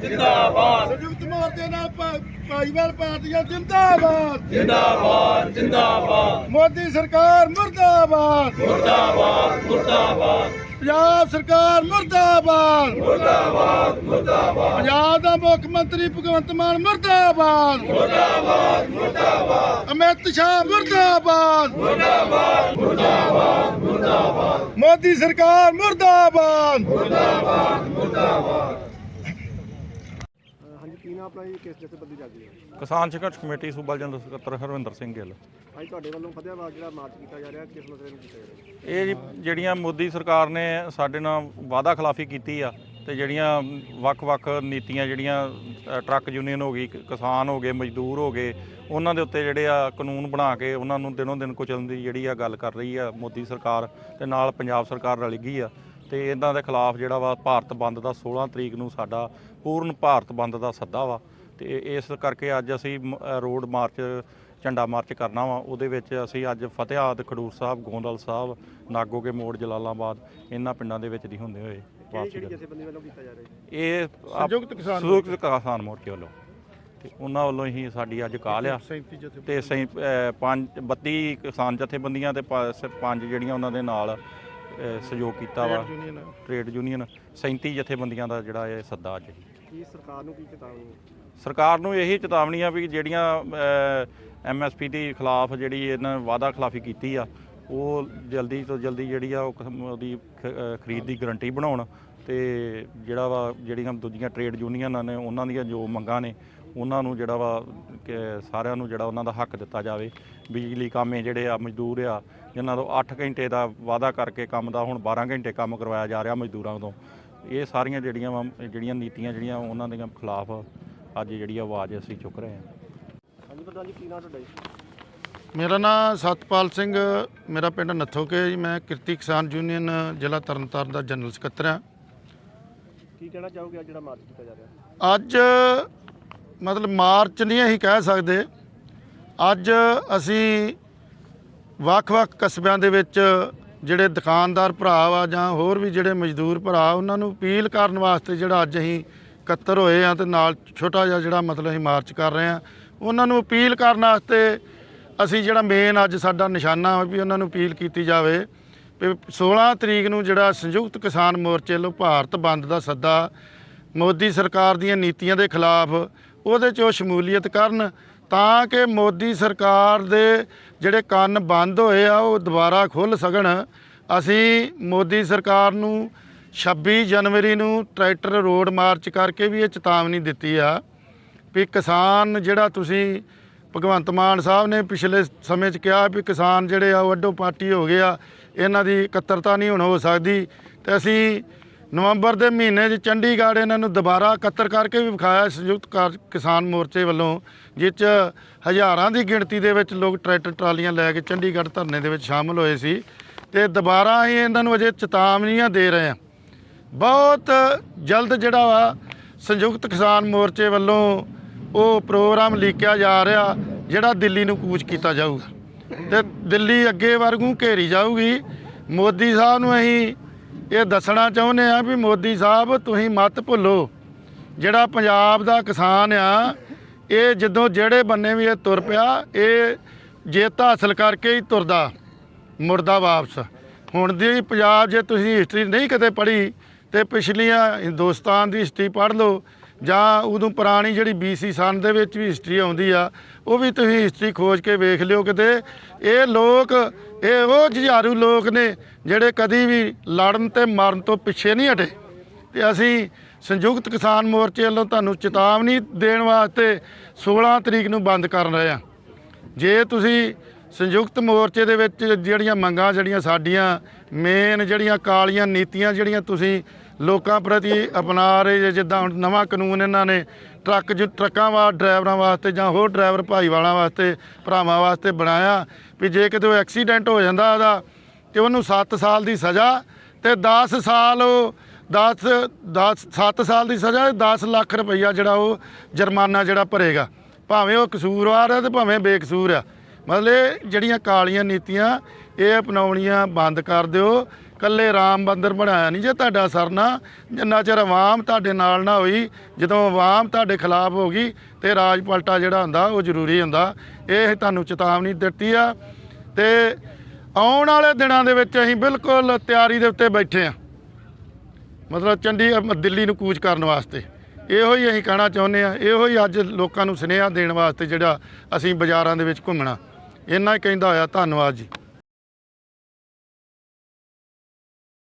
ਜਿੰਦਾਬਾਦ। ਸੰਯੁਕਤ ਮੋਰਚੇ ਨਾਲ ਭਾਈਵਾਲ ਪਾਰਟੀਆਂ ਜਿੰਦਾਬਾਦ। ਜਿੰਦਾਬਾਦ ਜਿੰਦਾਬਾਦ। ਮੋਦੀ ਸਰਕਾਰ ਮਰਦਾਬਾਦ। ਮਰਦਾਬਾਦ ਮਰਦਾਬਾਦ। ਪੰਜਾਬ ਸਰਕਾਰ ਮਰਦਾਬਾਦ। ਮਰਦਾਬਾਦ ਮਰਦਾਬਾਦ। ਪੰਜਾਬ ਦਾ ਮੁੱਖ ਮੰਤਰੀ ਭਗਵੰਤ ਮਾਨ ਮਰਦਾਬਾਦ। ਮਰਦਾਬਾਦ ਮਰਦਾਬਾਦ। ਅਮਿਤ ਸ਼ਾਹ ਮਰਦਾਬਾਦ। ਮਰਦਾਬਾਦ ਮਰਦਾਬਾਦ ਮਰਦਾਬਾਦ। ਮੋਦੀ ਸਰਕਾਰ ਮਰਦਾਬਾਦ। ਮਰਦਾਬਾਦ ਮਰਦਾਬਾਦ। ਨਾਮ ਆਪਣਾ ਜੀ ਕਿਸ ਜਥੇਬੰਦੀ ਜਾਗੀ ਹੈ? ਕਿਸਾਨ ਸੰਘਰਸ਼ ਕਮੇਟੀ ਸੂਬਾ ਜਨਰਲ ਸਕੱਤਰ ਹਰਵਿੰਦਰ ਸਿੰਘ ਗਿੱਲ। ਅੱਜ ਤੁਹਾਡੇ ਵੱਲੋਂ ਫਤਿਆਬਾਦ ਜਿਹੜਾ ਮਾਰਚ ਕੀਤਾ ਜਾ ਰਿਹਾ ਕਿਸ ਮਸਲੇ ਨੂੰ ਕੀਤਾ ਜਾ ਰਿਹਾ? ਇਹ ਜੀ ਜਿਹੜੀਆਂ ਮੋਦੀ ਸਰਕਾਰ ਨੇ ਸਾਡੇ ਨਾਲ ਵਾਅਦਾ ਖਿਲਾਫੀ ਕੀਤੀ ਆ ਤੇ ਜਿਹੜੀਆਂ ਵੱਖ-ਵੱਖ ਨੀਤੀਆਂ ਜਿਹੜੀਆਂ ਟਰੱਕ ਯੂਨੀਅਨ ਹੋ ਗਈ ਕਿਸਾਨ ਹੋ ਗਏ ਮਜ਼ਦੂਰ ਹੋ ਗਏ ਉਹਨਾਂ ਦੇ ਉੱਤੇ ਜਿਹੜੇ ਆ ਕਾਨੂੰਨ ਬਣਾ ਕੇ ਉਹਨਾਂ ਨੂੰ ਦਿਨੋਂ ਦਿਨ ਕੁਚਲਣ ਦੀ ਜਿਹੜੀ ਆ ਗੱਲ ਕਰ ਰਹੀ ਆ ਮੋਦੀ ਸਰਕਾਰ ਤੇ ਨਾਲ ਪੰਜਾਬ ਸਰਕਾਰ ਰਲ ਗਈ ਆ। ਤੇ ਇਹਨਾਂ ਦੇ ਖਿਲਾਫ ਜਿਹੜਾ ਵਾ ਭਾਰਤ ਬੰਦ ਦਾ 16 ਤਰੀਕ ਨੂੰ ਸਾਡਾ ਪੂਰਨ ਭਾਰਤ ਬੰਦ ਦਾ ਸੱਦਾ ਵਾ। ਤੇ ਇਸ ਕਰਕੇ ਅੱਜ ਅਸੀਂ ਰੋਡ ਮਾਰਚ ਝੰਡਾ ਮਾਰਚ ਕਰਨਾ ਵਾ। ਉਹਦੇ ਵਿੱਚ ਅਸੀਂ ਅੱਜ ਫਤਿਹਾਦ ਖਡੂਰ ਸਾਹਿਬ ਗੋਂਦਲ ਸਾਹਿਬ ਨਾਗੋਕੇ ਮੋੜ ਜਲਾਲਾਬਾਦ ਇਹਨਾਂ ਪਿੰਡਾਂ ਦੇ ਵਿੱਚ ਦੀ ਹੁੰਦੇ ਹੋਏ ਵਾਪਸੀ ਕਿਹੜੀ ਕਰ ਜਥੇਬੰਦੀ ਵੱਲੋਂ ਕੀਤਾ ਜਾ ਰਿਹਾ ਜੀ? ਇਹ ਸੰਯੁਕਤ ਕਿਸਾਨ ਸੰਯੁਕਤ ਕਿਸਾਨ ਮੋਰਚੇ ਵੱਲੋਂ। ਤੇ ਉਹਨਾਂ ਵੱਲੋਂ ਹੀ ਸਾਡੀ ਅੱਜ ਕਾਲ ਆ। 37 ਜਥੇ ਤੇ ਅਸੀਂ ਅ, ਪੰਜ 32 ਕਿਸਾਨ ਜਥੇਬੰਦੀਆਂ ਤੇ ਪੰਜ ਜਿਹੜੀਆਂ ਉਹਨਾਂ ਦੇ ਨਾਲ ਅ, ਸਹਿਯੋਗ ਕੀਤਾ ਵਾ। ਯੂਨੀਅਨ ਟ੍ਰੇਡ ਯੂਨੀਅਨ 37 ਜਥੇਬੰਦੀਆਂ ਦਾ ਜਿਹੜਾ ਇਹ ਸੱਦਾ ਅੱਜ। ਕੀ ਸਰਕਾਰ ਨੂੰ ਕੀ ਚੇਤਾਵਨੀ ਸਰਕਾਰ ਨੂੰ ਇਹੀ ਚੇਤਾਵਨੀ ਆ ਵੀ ਜਿਹੜੀਆਂ ਐਮਐਸਪੀ ਦੇ ਖਿਲਾਫ ਜਿਹੜੀ ਇਹਨਾਂ ਵਾਅਦਾ ਖਿਲਾਫੀ ਕੀਤੀ ਆ ਉਹ ਜਲਦੀ ਤੋਂ ਜਲਦੀ ਜਿਹੜੀ ਆ ਉਹ ਕਿਸਮ ਉਹਦੀ ਖ- ਅਹ ਖਰੀਦ ਦੀ ਗਾਰੰਟੀ ਬਣਾਉਣ ਤੇ ਜਿਹੜਾ ਵਾ ਜਿਹੜੀਆਂ ਦੂਜੀਆਂ ਟ੍ਰੇਡ ਯੂਨੀਅਨਾਂ ਨੇ ਉਹਨਾਂ ਦੀਆਂ ਜੋ ਮੰਗਾਂ ਨੇ ਉਹਨਾਂ ਨੂੰ ਜਿਹੜਾ ਵਾ ਕਿ ਸਾਰਿਆਂ ਨੂੰ ਜਿਹੜਾ ਉਹਨਾਂ ਦਾ ਹੱਕ ਦਿੱਤਾ ਜਾਵੇ। ਬਿਜਲੀ ਕਾਮੇ ਜਿਹੜੇ ਆ ਮਜ਼ਦੂਰ ਆ ਜਿਨ੍ਹਾਂ ਤੋਂ 8 ਘੰਟੇ ਦਾ ਵਾਅਦਾ ਕਰਕੇ ਕੰਮ ਦਾ ਹੁਣ 12 ਘੰਟੇ ਕੰਮ ਕਰਵਾਇਆ ਜਾ ਰਿਹਾ ਮਜ਼ਦੂਰਾਂ ਤੋਂ। ਇਹ ਸਾਰੀਆਂ ਜਿਹੜੀਆਂ ਵਾ ਜਿਹੜੀਆਂ ਨੀਤੀਆਂ ਜਿਹੜੀਆਂ ਉਹਨਾਂ ਦੇ ਖਿਲਾਫ ਅੱਜ ਜਿਹੜੀ ਆਵਾਜ਼ ਅਸੀਂ ਚੁੱਕ ਰਹੇ ਹਾਂ। ਹਾਂਜੀ ਪ੍ਰਧਾਨ ਜੀ ਕੀ ਨਾਮ ਤੁਹਾਡਾ ਜੀ? ਮੇਰਾ ਨਾਮ ਸਤਪਾਲ ਸਿੰਘ ਮੇਰਾ ਪਿੰਡ ਨੱਥੋਕੇ ਜੀ। ਮੈਂ ਕਿਰਤੀ ਕਿਸਾਨ ਯੂਨੀਅਨ ਜ਼ਿਲ੍ਹਾ ਤਰਨਤਾਰਨ ਦਾ ਜਨਰਲ ਸਕੱਤਰ ਹਾਂ। ਕੀ ਕਹਿਣਾ ਚਾਹੋਗੇ ਅੱਜ ਜਿਹੜਾ ਮਾਰਚ ਕੀਤਾ ਜਾ ਰਿਹਾ? ਅੱਜ ਮਤਲਬ ਮਾਰਚ ਨਹੀਂ ਅਸੀਂ ਕਹਿ ਸਕਦੇ। ਅੱਜ ਅਸੀਂ ਵੱਖ-ਵੱਖ ਕਸਬਿਆਂ ਦੇ ਵਿੱਚ ਜਿਹੜੇ ਦੁਕਾਨਦਾਰ ਭਰਾ ਵਾ ਜਾਂ ਹੋਰ ਵੀ ਜਿਹੜੇ ਮਜ਼ਦੂਰ ਭਰਾ, ਉਹਨਾਂ ਨੂੰ ਅਪੀਲ ਕਰਨ ਵਾਸਤੇ ਜਿਹੜਾ ਅੱਜ ਅਸੀਂ ਇਕੱਤਰ ਹੋਏ ਆ ਤੇ ਨਾਲ ਛੋਟਾ ਜਿਹਾ ਜਿਹੜਾ ਮਤਲਬ ਅਸੀਂ ਮਾਰਚ ਕਰ ਰਹੇ ਆ ਉਹਨਾਂ ਨੂੰ ਅਪੀਲ ਕਰਨ ਵਾਸਤੇ ਅਸੀਂ ਜਿਹੜਾ ਮੇਨ ਅੱਜ ਸਾਡਾ ਨਿਸ਼ਾਨਾ ਵਾ ਵੀ ਉਹਨਾਂ ਨੂੰ ਅਪੀਲ ਕੀਤੀ ਜਾਵੇ ਵੀ 16 ਤਰੀਕ ਨੂੰ ਜਿਹੜਾ ਸੰਯੁਕਤ ਕਿਸਾਨ ਮੋਰਚੇ ਵੱਲੋਂ ਭਾਰਤ ਬੰਦ ਦਾ ਸੱਦਾ ਮੋਦੀ ਸਰਕਾਰ ਦੀਆਂ ਨੀਤੀਆਂ ਦੇ ਖਿਲਾਫ ਉਹਦੇ 'ਚ ਉਹ ਸ਼ਮੂਲੀਅਤ ਕਰਨ ਤਾਂ ਕਿ ਮੋਦੀ ਸਰਕਾਰ ਦੇ ਜਿਹੜੇ ਕੰਨ ਬੰਦ ਹੋਏ ਆ, ਉਹ ਦੁਬਾਰਾ ਖੁੱਲ ਸਕਣ। ਅਸੀਂ ਮੋਦੀ ਸਰਕਾਰ ਨੂੰ 26 ਜਨਵਰੀ ਨੂੰ ਟਰੈਕਟਰ ਰੋਡ ਮਾਰਚ ਕਰਕੇ ਵੀ ਇਹ ਚੇਤਾਵਨੀ ਦਿੱਤੀ ਆ ਵੀ ਕਿਸਾਨ ਜਿਹੜਾ ਤੁਸੀਂ ਭਗਵੰਤ ਮਾਨ ਸਾਹਿਬ ਨੇ ਪਿਛਲੇ ਸਮੇਂ 'ਚ ਕਿਹਾ ਵੀ ਕਿਸਾਨ ਜਿਹੜੇ ਆ, ਉਹ ਅੱਡੋ ਪਾਰਟੀ ਹੋ ਗਏ ਆ, ਇਹਨਾਂ ਦੀ ਇਕੱਤਰਤਾ ਨਹੀਂ ਹੁਣ ਹੋ ਸਕਦੀ। ਤੇ ਅਸੀਂ ਨਵੰਬਰ ਦੇ ਮਹੀਨੇ 'ਚ ਚੰਡੀਗੜ੍ਹ ਇਹਨਾਂ ਨੂੰ ਦੁਬਾਰਾ ਇਕੱਤਰ ਕਰਕੇ ਵੀ ਵਿਖਾਇਆ ਸੰਯੁਕਤ ਕਾਰ- ਕਿਸਾਨ ਮੋਰਚੇ ਵੱਲੋਂ ਜਿਸ 'ਚ ਹਜ਼ਾਰਾਂ ਦੀ ਗਿਣਤੀ ਦੇ ਵਿੱਚ ਲੋਕ ਟਰੈਕਟਰ ਟਰਾਲੀਆਂ ਲੈ ਕੇ ਚੰਡੀਗੜ੍ਹ ਧਰਨੇ ਦੇ ਵਿੱਚ ਸ਼ਾਮਲ ਹੋਏ ਸੀ ਤੇ ਦੁਬਾਰਾ ਅਸੀਂ ਇਹਨਾਂ ਨੂੰ ਅਜੇ ਚੇਤਾਵਨੀਆਂ ਦੇ ਰਹੇ ਹਾਂ। ਬਹੁਤ ਜਲਦ ਜਿਹੜਾ ਵਾ ਸੰਯੁਕਤ ਕਿਸਾਨ ਮੋਰਚੇ ਵੱਲੋਂ ਉਹ ਪ੍ਰੋਗਰਾਮ ਲੀਕਿਆ ਜਾ ਰਿਹਾ, ਜਿਹੜਾ ਦਿੱਲੀ ਨੂੰ ਕੂਚ ਕੀਤਾ ਜਾਊਗਾ। ਤੇ ਦਿੱਲੀ ਅੱਗੇ ਵਰਗੂ ਘੇਰੀ ਜਾਊਗੀ। ਮੋਦੀ ਸਾਹਿਬ ਨੂੰ ਅਸੀਂ ਇਹ ਦੱਸਣਾ ਚਾਹੁੰਦੇ ਆ ਵੀ ਮੋਦੀ ਸਾਹਿਬ, ਤੁਸੀਂ ਮਤ ਭੁੱਲੋ। ਜਿਹੜਾ ਪੰਜਾਬ ਦਾ ਕਿਸਾਨ ਆ, ਇਹ ਜਦੋਂ ਜਿਹੜੇ ਬੰਨੇ ਵੀ ਇਹ ਤੁਰ ਪਿਆ, ਇਹ ਜਿੱਤ ਹਾਸਲ ਕਰਕੇ ਹੀ ਤੁਰਦਾ ਮੁਰਦਾ ਵਾਪਸ। ਹੁਣ ਦੀ ਪੰਜਾਬ ਜੇ ਤੁਸੀਂ ਹਿਸਟਰੀ ਨਹੀਂ ਕਦੇ ਪੜ੍ਹੀ, ਤੇ ਪਿਛਲੀਆਂ ਹਿੰਦੁਸਤਾਨ ਦੀ ਹਿਸਟਰੀ ਪੜ੍ਹ ਲਓ ਜਾਂ ਉਦੋਂ ਪੁਰਾਣੀ ਜਿਹੜੀ BC ਸਨ ਦੇ ਵਿੱਚ ਵੀ ਹਿਸਟਰੀ ਆਉਂਦੀ ਆ, ਉਹ ਵੀ ਤੁਸੀਂ ਹਿਸਟਰੀ ਖੋਜ ਕੇ ਵੇਖ ਲਿਓ ਕਿਤੇ। ਇਹ ਲੋਕ, ਇਹ ਉਹ ਜੁਝਾਰੂ ਲੋਕ ਨੇ ਜਿਹੜੇ ਕਦੀ ਵੀ ਲੜਨ ਤੇ ਮਰਨ ਤੋਂ ਪਿੱਛੇ ਨਹੀਂ ਹਟੇ। ਤੇ ਅਸੀਂ ਸੰਯੁਕਤ ਕਿਸਾਨ ਮੋਰਚੇ ਵੱਲੋਂ ਤੁਹਾਨੂੰ ਚੇਤਾਵਨੀ ਦੇਣ ਵਾਸਤੇ 16 ਤਰੀਕ ਨੂੰ ਬੰਦ ਕਰ ਰਹੇ ਹਾਂ ਜੇ ਤੁਸੀਂ ਸੰਯੁਕਤ ਮੋਰਚੇ ਦੇ ਵਿੱਚ ਜਿਹੜੀਆਂ ਮੰਗਾਂ, ਜਿਹੜੀਆਂ ਸਾਡੀਆਂ ਮੇਨ ਜਿਹੜੀਆਂ ਕਾਲੀਆਂ ਨੀਤੀਆਂ ਜਿਹੜੀਆਂ ਤੁਸੀਂ ਲੋਕਾਂ ਪ੍ਰਤੀ ਅਪਣਾ ਰਹੇ ਜੇ, ਜਿੱਦਾਂ ਹੁਣ ਨਵਾਂ ਕਾਨੂੰਨ ਇਹਨਾਂ ਨੇ ਟਰੱਕ ਜ, ਟਰੱਕਾਂ ਵਾ, ਡਰਾਈਵਰਾਂ ਵਾਸਤੇ ਜਾਂ ਹੋਰ ਡਰਾਈਵਰ ਭਾਈਵਾਲਾਂ ਵਾਸਤੇ, ਭਰਾਵਾਂ ਵਾਸਤੇ ਬਣਾਇਆ ਵੀ ਜੇ ਕਿਤੇ ਉਹ ਐਕਸੀਡੈਂਟ ਹੋ ਜਾਂਦਾ ਉਹਦਾ ਤੇ ਉਹਨੂੰ 7 ਸਾਲ ਦੀ ਸਜ਼ਾ ਤੇ 10 ਸਾਲ ਉਹ 10 10 7 ਸਾਲ ਦੀ ਸਜ਼ਾ 10 ਲੱਖ ਰੁਪਈਆ ਜਿਹੜਾ ਉਹ ਜੁਰਮਾਨਾ ਜਿਹੜਾ ਭਰੇਗਾ। ਭਾਵੇਂ ਉਹ ਕਸੂਰਵਾਰ ਹੈ ਤੇ ਭਾਵੇਂ ਬੇਕਸੂਰ ਆ। ਮਤਲਬ ਇਹ ਜਿਹੜੀਆਂ ਕਾਲੀਆਂ ਨੀਤੀਆਂ ਇਹ ਅਪਣਾਉਣੀਆਂ ਬੰਦ ਕਰ ਦਿਓ। ਕੱਲੇ ਰਾਮ ਮੰਦਰ ਬਣਾਇਆ ਨਹੀਂ ਜੇ ਤੁਹਾਡਾ ਸਰਨਾ। ਜਿੰਨਾ ਚਿਰ ਆਵਾਮ ਤੁਹਾਡੇ ਨਾਲ ਨਾ ਹੋਈ, ਜਦੋਂ ਆਵਾਮ ਤੁਹਾਡੇ ਖਿਲਾਫ ਹੋ ਗਈ ਤੇ ਰਾਜ ਪਲਟਾ ਜਿਹੜਾ ਹੁੰਦਾ, ਉਹ ਜ਼ਰੂਰੀ ਹੁੰਦਾ। ਇਹ ਤੁਹਾਨੂੰ ਚੇਤਾਵਨੀ ਦਿੱਤੀ ਆ ਤੇ ਆਉਣ ਵਾਲੇ ਦਿਨਾਂ ਦੇ ਵਿੱਚ ਅਸੀਂ ਬਿਲਕੁਲ ਤਿਆਰੀ ਦੇ ਉੱਤੇ ਬੈਠੇ ਆ। ਮਤਲਬ ਚੰਡੀ ਦਿੱਲੀ ਨੂੰ ਕੂਚ ਕਰਨ ਵਾਸਤੇ। ਇਹੋ ਹੀ ਅਸੀਂ ਕਹਿਣਾ ਚਾਹੁੰਦੇ ਆ, ਇਹੋ ਹੀ ਅੱਜ ਲੋਕਾਂ ਨੂੰ ਸੁਨੇਹਾ ਦੇਣ ਵਾਸਤੇ ਜਿਹੜਾ ਅਸੀਂ ਬਾਜ਼ਾਰਾਂ ਦੇ ਵਿੱਚ ਘੁੰਮਣਾ। ਇੰਨਾ ਹੀ ਕਹਿੰਦਾ ਹੋਇਆ ਧੰਨਵਾਦ ਜੀ।